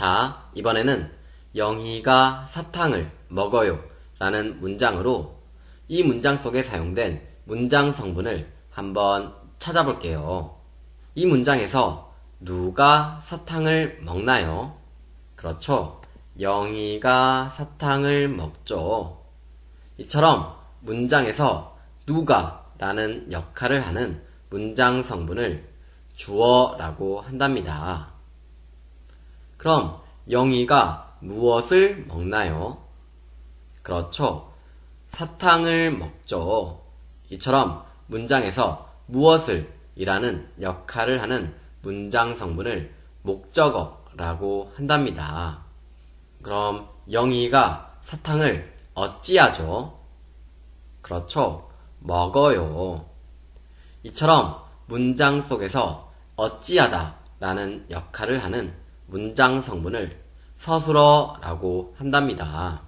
자, 이번에는 영희가 사탕을 먹어요 라는 문장으로 이 문장 속에 사용된 문장 성분을 한번 찾아볼게요. 이 문장에서 누가 사탕을 먹나요? 그렇죠. 영희가 사탕을 먹죠. 이처럼 문장에서 누가 라는 역할을 하는 문장 성분을 주어라고 한답니다. 그럼 영희가 무엇을 먹나요? 그렇죠. 사탕을 먹죠. 이처럼 문장에서 무엇을 이라는 역할을 하는 문장 성분을 목적어라고 한답니다. 그럼 영희가 사탕을 어찌하죠? 그렇죠. 먹어요. 이처럼 문장 속에서 어찌하다 라는 역할을 하는 문장 성분을 서술어라고 한답니다.